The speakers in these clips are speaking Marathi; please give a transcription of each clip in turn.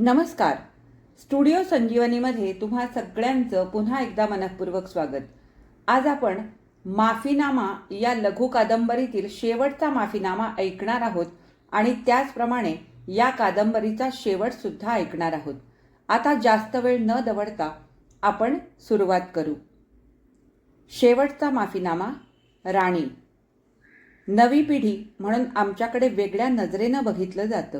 नमस्कार. स्टुडिओ संजीवनीमध्ये तुम्हा सगळ्यांचं पुन्हा एकदा मनपूर्वक स्वागत. आज आपण माफीनामा या लघु कादंबरीतील शेवटचा माफीनामा ऐकणार आहोत आणि त्याचप्रमाणे या कादंबरीचा शेवटसुद्धा ऐकणार आहोत. आता जास्त वेळ न दवडता आपण सुरुवात करू. शेवटचा माफीनामा राणी. नवी पिढी म्हणून आमच्याकडे वेगळ्या नजरेनं बघितलं जातं.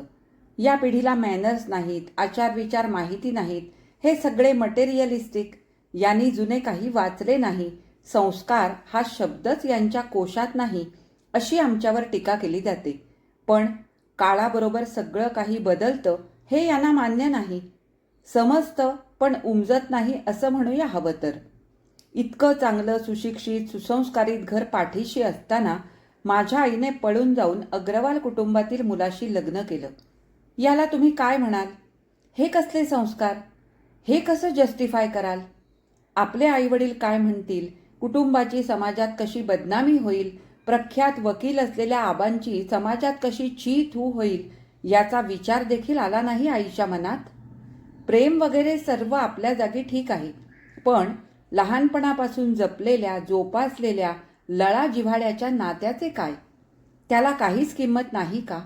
या पिढीला मॅनर्स नाहीत आचारविचार माहिती नाहीत हे सगळे मटेरियलिस्टिक यांनी जुने काही वाचले नाही संस्कार हा शब्दच यांच्या कोशात नाही अशी आमच्यावर टीका केली जाते. पण काळाबरोबर सगळं काही बदलतं हे यांना मान्य नाही. समजतं पण उमजत नाही असं म्हणूया हवं तर. इतकं चांगलं सुशिक्षित सुसंस्कारित घर पाठीशी असताना माझ्या आईने पळून जाऊन अग्रवाल कुटुंबातील मुलाशी लग्न केलं. याला तुम्ही काय म्हणाल? हे कसले संस्कार? हे कसं जस्टिफाय कराल? आपले आईवडील काय म्हणतील? कुटुंबाची समाजात कशी बदनामी होईल? प्रख्यात वकील असलेल्या आबांची समाजात कशी ची थू होईल? याचा विचार देखील आला नाही आईच्या मनात? प्रेम वगैरे सर्व आपल्या जागी ठीक आहे. पण लहानपणापासून जपलेल्या जोपासलेल्या लळा जिव्हाळ्याच्या नात्याचे काय? त्याला काहीच किंमत नाही का?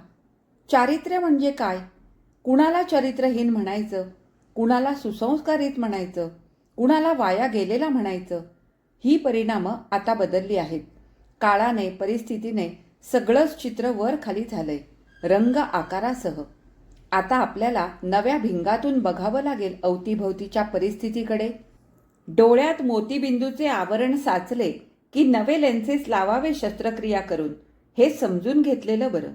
चारित्र्य म्हणजे काय? कुणाला चरित्रहीन म्हणायचं? कुणाला सुसंस्कारित म्हणायचं? कुणाला वाया गेलेला म्हणायचं? ही परिणामं आता बदलली आहेत. काळाने परिस्थितीने सगळंच चित्र वर खाली झालंय. रंग आकारासह. आता आपल्याला नव्या भिंगातून बघावं लागेल अवतीभवतीच्या परिस्थितीकडे. डोळ्यात मोतीबिंदूचे आवरण साचले की नवे लेन्सेस लावावे शस्त्रक्रिया करून. हे समजून घेतलेलं बरं.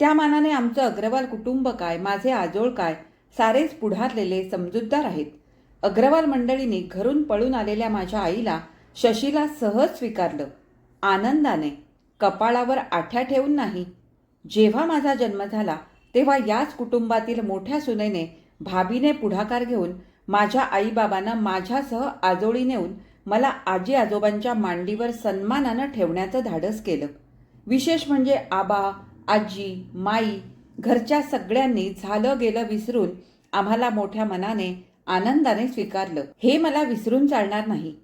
त्या मानाने आमचं अग्रवाल कुटुंब काय माझे आजोळ काय सारेच पुढारलेले समजूतदार आहेत. अग्रवाल मंडळींनी घरून पळून आलेल्या माझ्या आईला शशीला सहज स्वीकारलं. आनंदाने कपाळावर आठ्या ठेवून नाही. जेव्हा माझा जन्म झाला तेव्हा याच कुटुंबातील मोठ्या सुनेने भाभीने पुढाकार घेऊन माझ्या आईबाबांना माझ्यासह आजोळी नेऊन मला आजी आजोबांच्या मांडीवर सन्मानानं ठेवण्याचं धाडस केलं. विशेष म्हणजे आबा आजी माई घरच्या सगळ्यांनी झालं गेलं विसरून आम्हाला मोठ्या मनाने आनंदाने स्वीकारलं. हे मला विसरून चालणार नाही.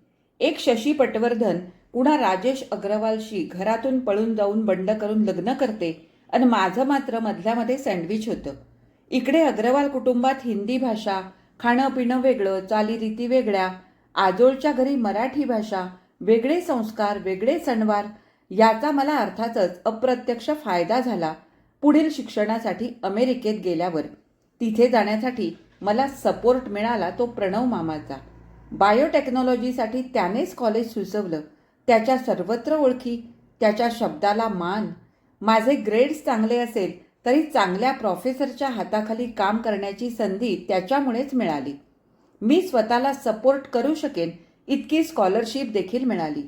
एक शशी पटवर्धन पुन्हा राजेश अग्रवालशी घरातून पळून जाऊन बंड करून लग्न करते आणि माझं मात्र मधल्यामध्ये सँडविच होतं. इकडे अग्रवाल कुटुंबात हिंदी भाषा खाणं पिणं वेगळं चालीरीती वेगळ्या आजोळच्या घरी मराठी भाषा वेगळे संस्कार वेगळे सणवार याचा मला अर्थातच अप्रत्यक्ष फायदा झाला पुढील शिक्षणासाठी अमेरिकेत गेल्यावर. तिथे जाण्यासाठी मला सपोर्ट मिळाला तो प्रणव मामाचा. बायोटेक्नॉलॉजीसाठी त्यानेच कॉलेज सुचवलं. त्याच्या सर्वत्र ओळखी त्याच्या शब्दाला मान. माझे ग्रेड्स चांगले असेल तरी चांगल्या प्रोफेसरच्या हाताखाली काम करण्याची संधी त्याच्यामुळेच मिळाली. मी स्वतःला सपोर्ट करू शकेन इतकी स्कॉलरशिप देखील मिळाली.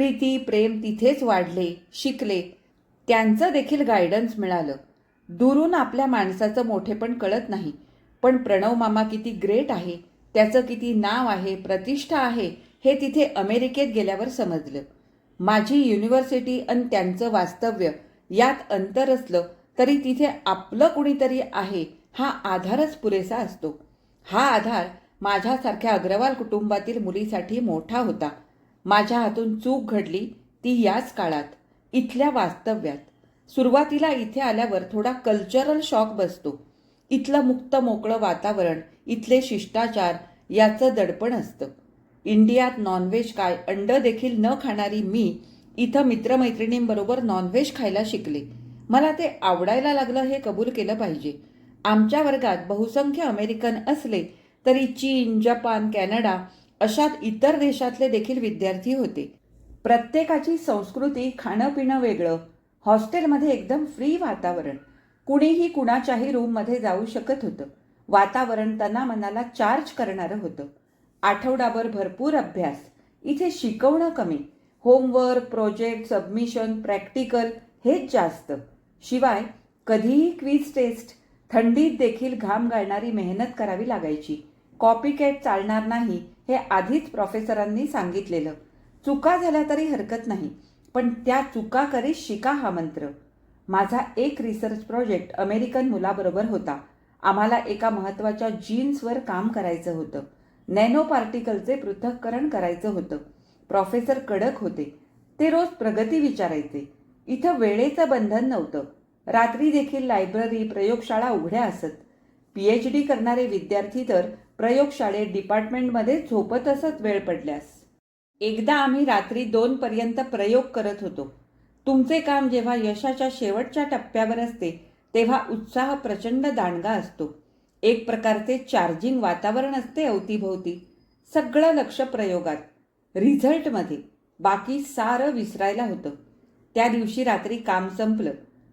प्रीती प्रेम तिथेच वाढले शिकले. त्यांचं देखील गायडन्स मिळालं. दुरून आपल्या माणसाचं मोठेपण कळत नाही. पण प्रणव मामा किती ग्रेट आहे त्याचं किती नाव आहे प्रतिष्ठा आहे हे तिथे अमेरिकेत गेल्यावर समजलं. माझी युनिव्हर्सिटी आणि त्यांचं वास्तव्य यात अंतर असलं तरी तिथे आपलं कुणीतरी आहे हा आधारच पुरेसा असतो. हा आधार माझ्यासारख्या अग्रवाल कुटुंबातील मुलीसाठी मोठा होता. माझ्या हातून चूक घडली ती याच काळात इथल्या वास्तव्यात. सुरुवातीला इथे आल्यावर थोडा कल्चरल शॉक बसतो. इथलं मुक्त मोकळं वातावरण इथले शिष्टाचार याचं दडपण असतं. इंडियात नॉनव्हेज काय अंड देखील न खाणारी मी इथं मित्रमैत्रिणींबरोबर नॉनव्हेज खायला शिकले. मला ते आवडायला लागलं हे कबूल केलं पाहिजे. आमच्या वर्गात बहुसंख्य अमेरिकन असले तरी चीन जपान कॅनडा अशात इतर देशातले देखील विद्यार्थी होते. प्रत्येकाची संस्कृती खाणं पिणं वेगळं. हॉस्टेलमध्ये एकदम फ्री वातावरण. कुणीही कुणाच्याही रूममध्ये जाऊ शकत होतं. वातावरण त्यांना मनाला चार्ज करणारं होतं. आठवडाभर भरपूर अभ्यास. इथे शिकवणं कमी. होमवर्क प्रोजेक्ट सबमिशन प्रॅक्टिकल हेच जास्त. शिवाय कधीही क्वीज टेस्ट थंडीत देखील घाम गाळणारी मेहनत करावी लागायची. कॉपी कॅट चालणार नाही हे आधीच प्रोफेसरांनी सांगितलेलं. चुका झाल्या तरी हरकत नाही पण त्या चुका करी शिका हा मंत्र. माझा एक रिसर्च प्रोजेक्ट अमेरिकन मुलाबरोबर होता. आम्हाला एका महत्त्वाच्या जीन्सवर काम करायचं होतं. नॅनो पार्टिकलचे पृथक्करण करायचं होतं. प्रोफेसर कडक होते. ते रोज प्रगती विचारायचे. इथं वेळेचं बंधन नव्हतं. रात्री देखील लायब्ररी प्रयोगशाळा उघड्या असत. पी एच डी करणारे विद्यार्थी तर प्रयोगशाळेत डिपार्टमेंटमध्ये झोपत असत वेळ पडल्यास. एकदा आम्ही रात्री दोनपर्यंत प्रयोग करत होतो. तुमचे काम जेव्हा यशाच्या शेवटच्या टप्प्यावर असते तेव्हा उत्साह प्रचंड दांडगा असतो. एक प्रकारचे चार्जिंग वातावरण असते अवतीभोवती. सगळं लक्ष प्रयोगात. रिझल्टमध्ये. बाकी सारं विसरायला होतं. त्या दिवशी रात्री काम संपलं.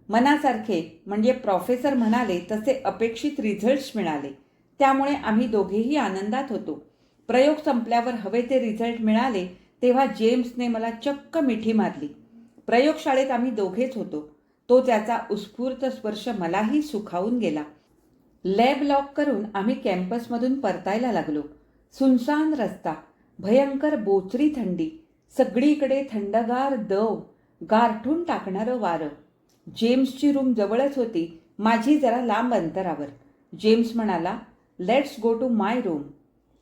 मनासारखे म्हणजे प्रोफेसर म्हणाले तसे अपेक्षित रिझल्ट्स मिळाले. त्यामुळे आम्ही दोघेही आनंदात होतो. प्रयोग संपल्यावर हवे ते रिझल्ट मिळाले तेव्हा जेम्सने मला चक्क मिठी मारली. प्रयोगशाळेत आम्ही दोघेच होतो. तो त्याचा उत्स्फूर्त स्पर्श मलाही सुखावून गेला. लॅब लॉक करून आम्ही कॅम्पसमधून परतायला लागलो. सुनसान रस्ता भयंकर बोचरी थंडी सगळीकडे थंडगार दव गारठून टाकणारं वारं. जेम्सची रूम जवळच होती माझी जरा लांब अंतरावर. जेम्स म्हणाला let's go to my room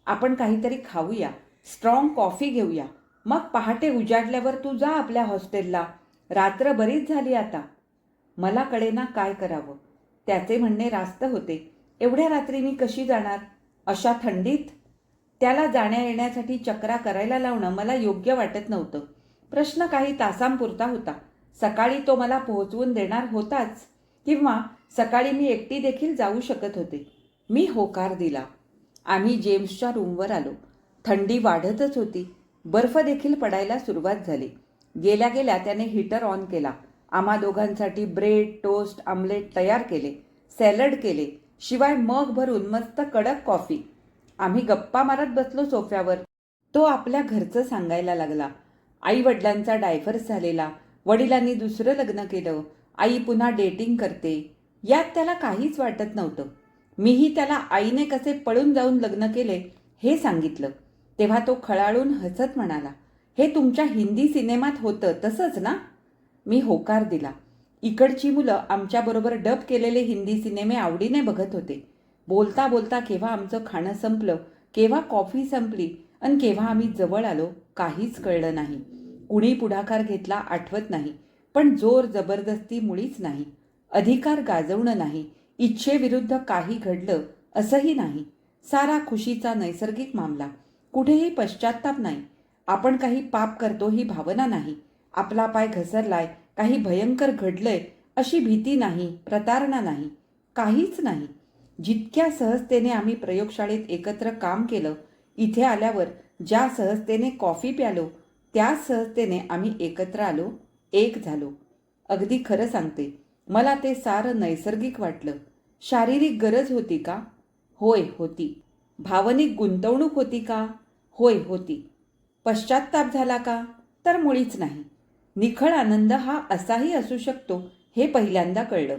आपण काहीतरी खाऊया. स्ट्रॉंग कॉफी घेऊया. मग पहाटे उजाडल्यावर तू जा आपल्या हॉस्टेलला रात्र बरीच झाली आता. मला कळेना काय करावं. त्याचे म्हणणे रास्त होते. एवढ्या रात्री मी कशी जाणार? अशा थंडीत? त्याला जाण्या येण्यासाठी चक्रा करायला लावणं मला योग्य वाटत नव्हतं. प्रश्न काही तासांपुरता होता. सकाळी तो मला पोहोचवून देणार होताच. किंवा सकाळी मी एकटी देखील जाऊ शकत होते. मी होकार दिला. आम्ही जेम्सच्या रूमवर आलो. थंडी वाढतच होती. बर्फ देखील पडायला सुरुवात झाली. गेल्या गेल्या त्याने हीटर ऑन केला. आम्हा दोघांसाठी ब्रेड टोस्ट आमलेट तयार केले. सॅलड केले. शिवाय मग भरून मस्त कडक कॉफी. आम्ही गप्पा मारत बसलो सोफ्यावर. तो आपल्या घरचं सांगायला लागला. आई वडिलांचा डायव्हर्स झालेला. वडिलांनी दुसरं लग्न केलं. आई पुन्हा डेटिंग करते. यात त्याला काहीच वाटत नव्हतं. मीही त्याला आईने कसे पळून जाऊन लग्न केले हे सांगितलं. तेव्हा तो खळाळून हसत म्हणाला हे तुमच्या हिंदी सिनेमात होतं तसंच ना? मी होकार दिला. इकडची मुलं आमच्याबरोबर डब केलेले हिंदी सिनेमे आवडीने बघत होते. बोलता बोलता केव्हा आमचं खाणं संपलं केव्हा कॉफी संपली आणि केव्हा आम्ही जवळ आलो काहीच कळलं नाही. कुणी पुढाकार घेतला आठवत नाही पण जोर जबरदस्ती मुळीच नाही. अधिकार गाजवणं नाही इच्छेविरुद्ध काही घडलं असंही नाही. सारा खुशीचा नैसर्गिक मामला. कुठेही पश्चाताप नाही. आपण काही पाप करतो ही भावना नाही. आपला पाय घसरलाय काही भयंकर घडलंय अशी भीती नाही प्रतारणा नाही. काहीच नाही. जितक्या सहजतेने आम्ही प्रयोगशाळेत एकत्र काम केलं इथे आल्यावर ज्या सहजतेने कॉफी प्यालो त्याच सहजतेने आम्ही एकत्र आलो एक झालो. अगदी खरं सांगते. मला ते सारं नैसर्गिक वाटलं. शारीरिक गरज होती का? होय होती. भावनिक गुंतवणूक होती का? होय होती. पश्चात्ताप झाला का? तर मुळीच नाही. निखळ आनंद हा असाही असू शकतो हे पहिल्यांदा कळलं.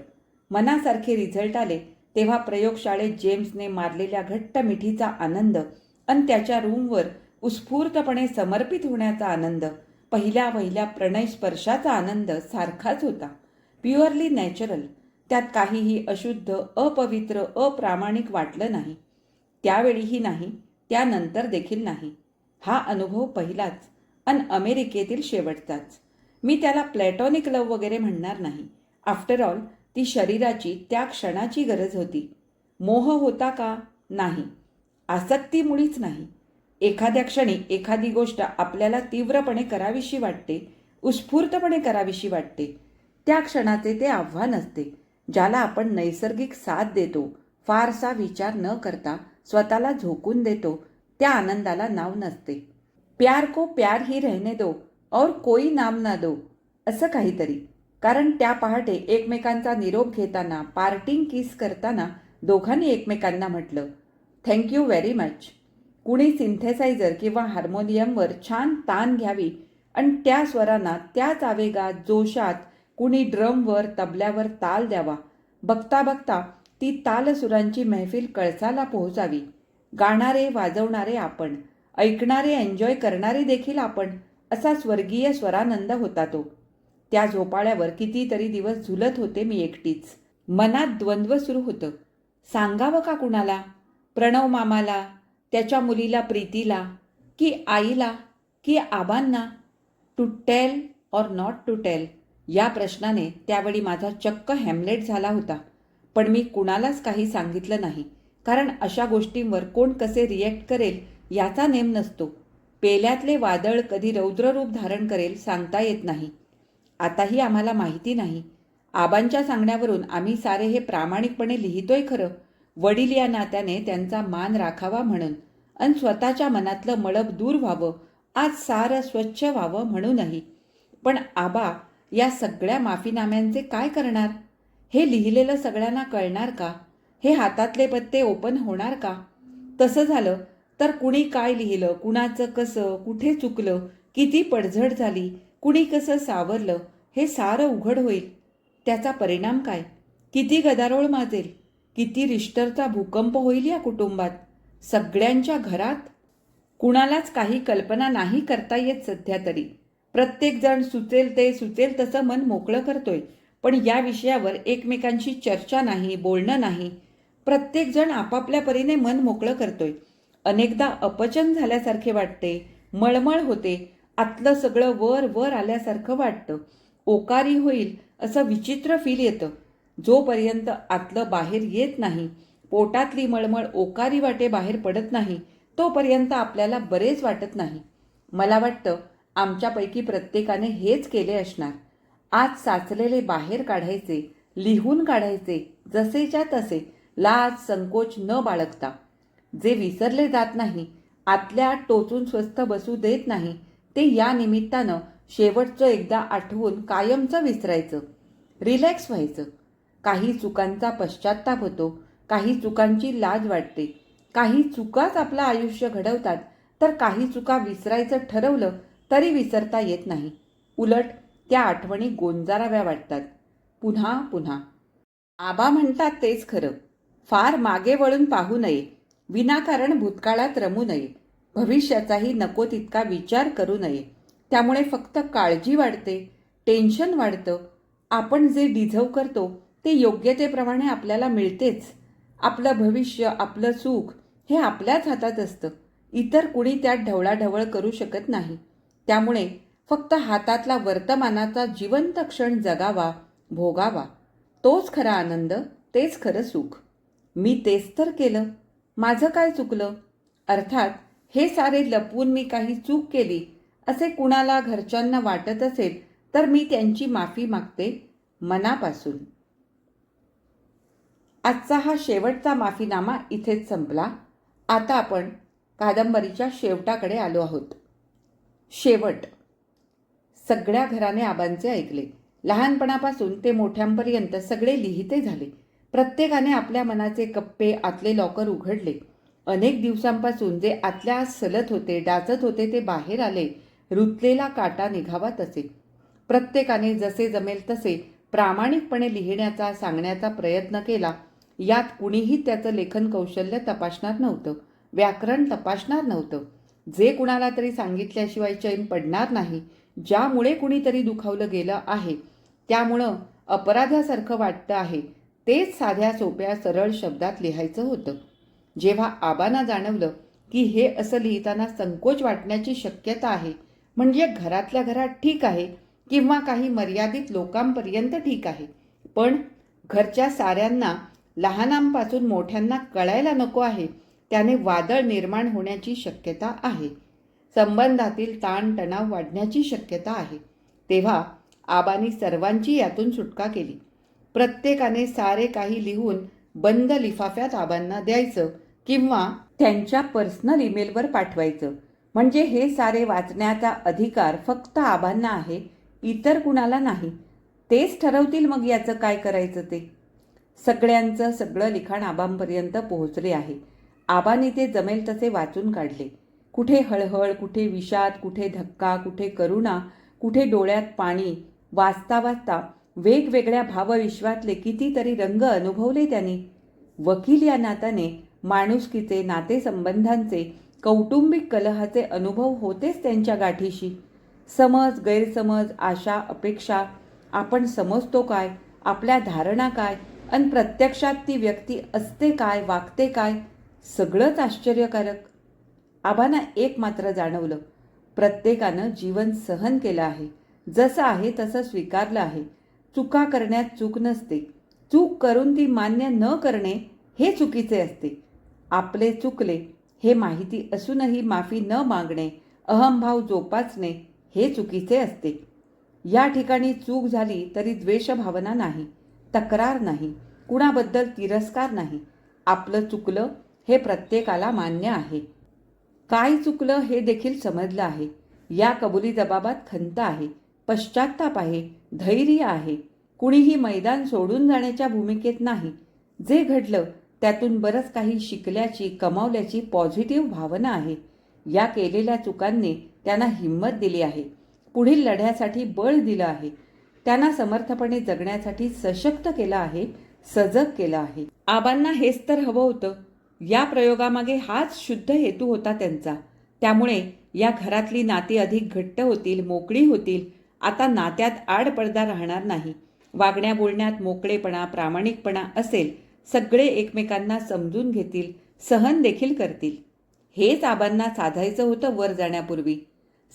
मनासारखे रिझल्ट आले तेव्हा प्रयोगशाळेत जेम्सने मारलेल्या घट्ट मिठीचा आनंद आणि त्याच्या रूमवर उत्स्फूर्तपणे समर्पित होण्याचा आनंद पहिल्या पहिल्या प्रणय स्पर्शाचा आनंद सारखाच होता. प्युअरली नॅचरल त्यात काहीही अशुद्ध अपवित्र अप्रामाणिक वाटलं नाही. त्यावेळीही नाही त्यानंतर देखील नाही. हा अनुभव पहिलाच अन अमेरिकेतील शेवटचाच. मी त्याला प्लॅटॉनिक लव वगैरे म्हणणार नाही. आफ्टर ऑल ती शरीराची त्या क्षणाची गरज होती. मोह होता का? नाही. आसक्ती मुळीच नाही. एखाद्या क्षणी एखादी गोष्ट आपल्याला तीव्रपणे करावीशी वाटते उत्स्फूर्तपणे करावीशी वाटते. त्या क्षणाचे ते आव्हान असते ज्याला आपण नैसर्गिक साथ देतो. फारसा विचार न करता स्वतःला झोकून देतो त्या आनंदाला नाव नसते. प्यार को प्यार ही रहने दो और कोई नाम ना दो असं काहीतरी. कारण त्या पहाटे एकमेकांचा निरोप घेताना पार्टिंग किस करताना दोघांनी एकमेकांना म्हटलं थँक्यू व्हेरी मच कुणी सिंथेसायझर किंवा हार्मोनियमवर छान ताण घ्यावी आणि त्या स्वरांना त्याच आवेगात जोशात कुणी ड्रमवर तबल्यावर ताल द्यावा. बघता बघता ती तालसुरांची महफिल कळसाला पोहोचावी. गाणारे वाजवणारे आपण. ऐकणारे एन्जॉय करणारे देखील आपण असा स्वर्गीय स्वरानंद होता तो. त्या झोपाळ्यावर कितीतरी दिवस झुलत होते मी एकटीच. मनात द्वंद्व सुरू होतं. सांगावं का कुणाला? प्रणव मामाला? त्याच्या मुलीला प्रीतीला? की आईला? की आबांना? To tell or not to tell या प्रश्नाने त्यावेळी माझा चक्क हॅमलेट झाला होता. पण मी कुणालाच काही सांगितलं नाही. कारण अशा गोष्टींवर कोण कसे रिॲक्ट करेल याचा नेम नसतो. पेल्यातले वादळ कधी रौद्ररूप धारण करेल सांगता येत नाही. आताही आम्हाला माहिती नाही. आबांच्या सांगण्यावरून आम्ही सारे हे प्रामाणिकपणे लिहितोय खरं. वडील या नात्याने त्यांचा मान राखावा म्हणून अन स्वतःच्या मनातलं मळब दूर व्हावं. आज सारं स्वच्छ व्हावं म्हणूनही. पण आबा या सगळ्या माफीनाम्यांचे काय करणार? हे लिहिलेलं सगळ्यांना कळणार का? हे हातातले पत्ते ओपन होणार का? तसं झालं तर कुणी काय लिहिलं? कुणाचं कसं? कुठे चुकलं? किती पडझड झाली? कुणी कसं सावरलं? हे सारं उघड होईल. त्याचा परिणाम काय? किती गदारोळ माजेल? किती रिश्टरचा भूकंप होईल या कुटुंबात? सगळ्यांच्या घरात? कुणालाच काही कल्पना नाही करता येत सध्या तरी. प्रत्येकजण सुचेल ते सुचेल तसं मन मोकळं करतोय. पण या विषयावर एकमेकांशी चर्चा नाही बोलणं नाही. प्रत्येकजण आपापल्या परीने मन मोकळं करतोय. अनेकदा अपचन झाल्यासारखे वाटते मळमळ होते आतलं सगळं वर वर आल्यासारखं वाटतं. ओकारी होईल असं विचित्र फील येतं. जोपर्यंत आतलं बाहेर येत नाही पोटातली मळमळ ओकारी वाटे बाहेर पडत नाही तोपर्यंत आपल्याला बरेच वाटत नाही. मला वाटतं आमच्यापैकी प्रत्येकाने हेच केले असणार. आज साचलेले बाहेर काढायचे लिहून काढायचे जसेच्या तसे लाज संकोच न बाळगता. जे विसरले जात नाही आतल्या टोचून स्वस्थ बसू देत नाही ते या निमित्तानं शेवटचं एकदा आठवून कायमचं विसरायचं रिलॅक्स व्हायचं. काही चुकांचा पश्चाताप होतो काही चुकांची लाज वाटते. काही चुकाच आपलं आयुष्य घडवतात तर काही चुका विसरायचं ठरवलं तरी विसरता येत नाही. उलट त्या आठवणी गोंजाराव्या वाटतात. पुन्हा पुन्हा. आबा म्हणतात तेच खरं. फार मागे वळून पाहू नये. विनाकारण भूतकाळात रमू नये. भविष्याचाही नको तितका विचार करू नये. त्यामुळे फक्त काळजी वाढते टेन्शन वाढतं. आपण जे डिझव करतो ते योग्यतेप्रमाणे आपल्याला मिळतेच. आपलं भविष्य आपलं सुख हे आपल्याच हातात असतं. इतर कुणी त्यात ढवळाढवळ करू शकत नाही. त्यामुळे फक्त हातातला वर्तमानाचा जिवंत क्षण जगावा भोगावा. तोच खरा आनंद तेच खरं सुख. मी तेच तर केलं. माझं काय चुकलं? अर्थात हे सारे लपवून मी काही चूक केली असे कुणाला घरच्यांना वाटत असेल तर मी त्यांची माफी मागते मनापासून. आजचा हा शेवटचा माफीनामा इथेच संपला. आता आपण कादंबरीच्या शेवटाकडे आलो आहोत. शेवट. सगळ्या घराने आबांचे ऐकले. लहानपणापासून ते मोठ्यांपर्यंत सगळे लिहिते झाले. प्रत्येकाने आपल्या मनाचे कप्पे आतले लॉकर उघडले. अनेक दिवसांपासून जे आतल्या आत सलत होते डाचत होते ते बाहेर आले. रुतलेला काटा निघावा तसे. प्रत्येकाने जसे जमेल तसे प्रामाणिकपणे लिहिण्याचा सांगण्याचा प्रयत्न केला. यात कुणीही त्याचं लेखन कौशल्य तपासणार नव्हतं. व्याकरण तपासणार नव्हतं. जे कुणाला तरी सांगितल्याशिवाय चैन पडणार नाही ज्यामुळे कुणीतरी दुखावलं गेलं आहे त्यामुळं अपराधासारखं वाटतं आहे तेच साध्या सोप्या सरळ शब्दात लिहायचं होतं. जेव्हा आबांना जाणवलं की हे असं लिहिताना संकोच वाटण्याची शक्यता आहे म्हणजे घरातल्या घरात ठीक आहे किंवा काही मर्यादित लोकांपर्यंत ठीक आहे पण घरच्या साऱ्यांना लहानांपासून मोठ्यांना कळायला नको आहे त्याने वादळ निर्माण होण्याची शक्यता आहे. संबंधातील ताणतणाव वाढण्याची शक्यता आहे. तेव्हा आबानी सर्वांची यातून सुटका केली. प्रत्येकाने सारे काही लिहून बंद लिफाफ्यात आबांना द्यायचं किंवा त्यांच्या पर्सनल ईमेलवर पाठवायचं. म्हणजे हे सारे वाचण्याचा अधिकार फक्त आबांना आहे इतर कुणाला नाही. तेच ठरवतील मग याचं काय करायचं ते? सगळ्यांचं सगळं लिखाण आबांपर्यंत पोहोचले आहे. आबाने ते जमेल तसे वाचून काढले. कुठे हळहळ कुठे विषाद कुठे धक्का कुठे करुणा कुठे डोळ्यात पाणी वाचता वाचता वेगवेगळ्या भावविश्वातले कितीतरी रंग अनुभवले त्यांनी. वकील या नात्याने माणुसकीचे नातेसंबंधांचे कौटुंबिक कलहाचे अनुभव होतेच त्यांच्या गाठीशी. समज गैरसमज आशा अपेक्षा आपण समजतो काय आपल्या धारणा काय आणि प्रत्यक्षात ती व्यक्ती असते काय वागते काय सगळंच आश्चर्यकारक. आबांना एक मात्र जाणवलं प्रत्येकानं जीवन सहन केलं आहे. जसं आहे तसं स्वीकारलं आहे. चुका करण्यात चूक नसते. चूक करून ती मान्य न करणे हे चुकीचे असते. आपले चुकले हे माहिती असूनही माफी न मागणे अहंभाव जोपासणे हे चुकीचे असते. या ठिकाणी चूक झाली तरी द्वेषभावना नाही तक्रार नाही कुणाबद्दल तिरस्कार नाही. आपलं चुकलं हे प्रत्येकाला मान्य आहे. काय चुकलं हे देखील समजलं आहे. या कबुली जबाबात खंत आहे. पश्चाताप आहे. धैर्य आहे. कुणीही मैदान सोडून जाण्याच्या भूमिकेत नाही. जे घडलं त्यातून बरंच काही शिकल्याची कमावल्याची पॉझिटिव्ह भावना आहे. या केलेल्या चुकांनी त्यांना हिंमत दिली आहे. पुढील लढ्यासाठी बळ दिलं आहे. त्यांना समर्थपणे जगण्यासाठी सशक्त केलं आहे सजग केलं आहे. आबांना हेच तर हवं होतं. या प्रयोगामागे हाच शुद्ध हेतू होता त्यांचा. त्यामुळे या घरातली नाती अधिक घट्ट होतील मोकळी होतील. आता नात्यात आडपडदा राहणार नाही. वागण्या बोलण्यात मोकळेपणा प्रामाणिकपणा असेल सगळे एकमेकांना समजून घेतील सहन देखील करतील. हेच आबांना साधायचं होतं वर जाण्यापूर्वी.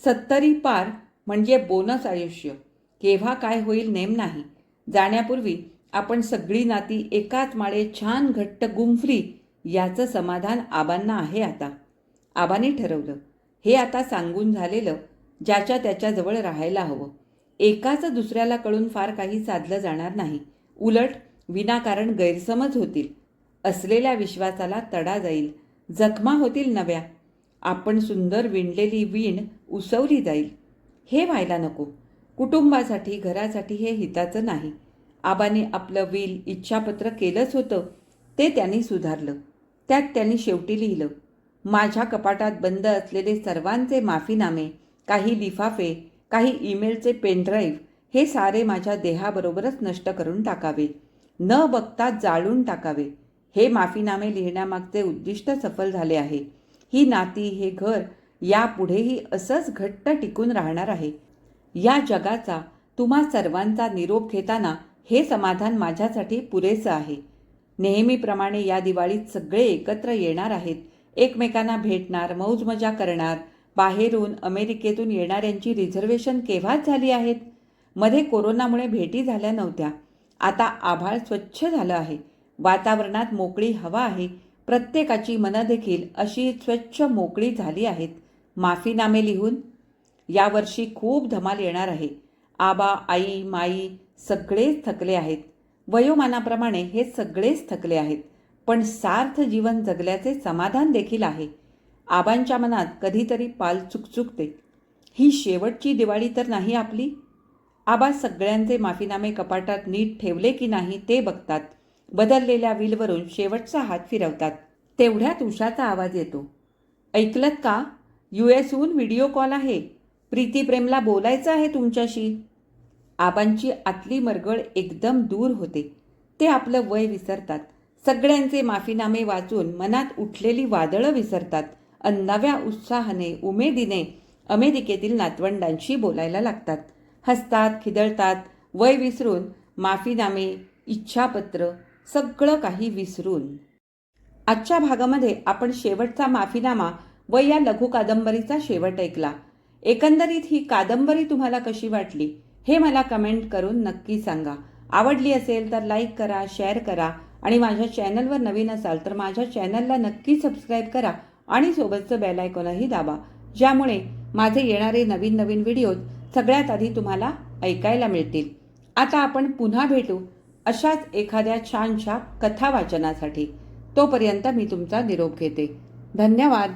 सत्तरी पार म्हणजे बोनस आयुष्य. केव्हा काय होईल नेम नाही. जाण्यापूर्वी आपण सगळी नाती एकाच माळे छान घट्ट गुंफरी याचं समाधान आबांना आहे आता. आबांनी ठरवलं. हे आता सांगून झालेलं ज्याच्या त्याच्याजवळ राहायला हवं. एकाच दुसऱ्याला कळून फार काही साधलं जाणार नाही. उलट विनाकारण गैरसमज होतील. असलेल्या विश्वासाला तडा जाईल. जखमा होतील नव्या. आपण सुंदर विणलेली वीण उसवली जाईल. हे व्हायला नको. कुटुंबासाठी घरासाठी हे हिताचं नाही. आबाने आपलं विल इच्छापत्र केलंच होतं. ते त्यांनी सुधारलं. त्यात त्यांनी शेवटी लिहिलं माझ्या कपाटात बंद असलेले सर्वांचे माफीनामे काही लिफाफे काही ईमेलचे पेनड्राईव्ह हे सारे माझ्या देहाबरोबरच नष्ट करून टाकावे. न बघता जाळून टाकावे. हे माफीनामे लिहिण्यामागचे उद्दिष्ट सफल झाले आहे. ही नाती हे घर यापुढेही असंच घट्ट टिकून राहणार आहे. या जगाचा तुम्हा सर्वांचा निरोप घेताना हे समाधान माझ्यासाठी पुरेसं आहे. नेहमीप्रमाणे या दिवाळीत सगळे एकत्र येणार आहेत. एकमेकांना भेटणार मौजमजा करणार. बाहेरून अमेरिकेतून येणाऱ्यांची रिझर्वेशन केव्हाच झाली आहेत? मध्ये कोरोनामुळे भेटी झाल्या नव्हत्या. आता आभाळ स्वच्छ झालं आहे. वातावरणात मोकळी हवा आहे. प्रत्येकाची मनं देखील अशी स्वच्छ मोकळी झाली आहेत. माफीनामे लिहून. यावर्षी खूप धमाल येणार आहे. आबा आई माई सगळेच थकले आहेत. वयोमानाप्रमाणे हे सगळेच थकले आहेत. पण सार्थ जीवन जगल्याचे समाधान देखील आहे. आबांच्या मनात कधीतरी पाल चुकचुकते. ही शेवटची दिवाळी तर नाही आपली? आबा सगळ्यांचे माफीनामे कपाटात नीट ठेवले की नाही ते बघतात. बदललेल्या विलवरून शेवटचा हात फिरवतात. तेवढ्यात उषाचा आवाज येतो. ऐकलत का? यू एसहून व्हिडिओ कॉल आहे. प्रीती प्रेमला बोलायचं आहे तुमच्याशी? आबांची आतली मरगळ एकदम दूर होते. ते आपलं वय विसरतात. सगळ्यांचे माफीनामे वाचून मनात उठलेली वादळं विसरतात. अन नव्या उत्साहाने उमेदीने अमेरिकेतील नातवंडांशी बोलायला लागतात. हसतात खिदळतात वय विसरून माफीनामे इच्छापत्र सगळं काही विसरून. आजच्या भागामध्ये आपण शेवटचा माफीनामा व या लघु कादंबरीचा शेवट ऐकला. एकंदरीत ही कादंबरी तुम्हाला कशी वाटली? हे मला कमेंट करून नक्की सांगा. आवडली असेल तर लाईक करा शेअर करा आणि माझ्या चॅनलवर नवीन असाल तर माझ्या चॅनलला नक्की सबस्क्राईब करा आणि सोबतचं बेल ऐकूनही दाबा. ज्यामुळे माझे येणारे नवीन नवीन व्हिडिओज सगळ्यात आधी तुम्हाला ऐकायला मिळतील. आता आपण पुन्हा भेटू अशाच एखाद्या छानशा कथा वाचनासाठी. तोपर्यंत मी तुमचा निरोप घेते. धन्यवाद.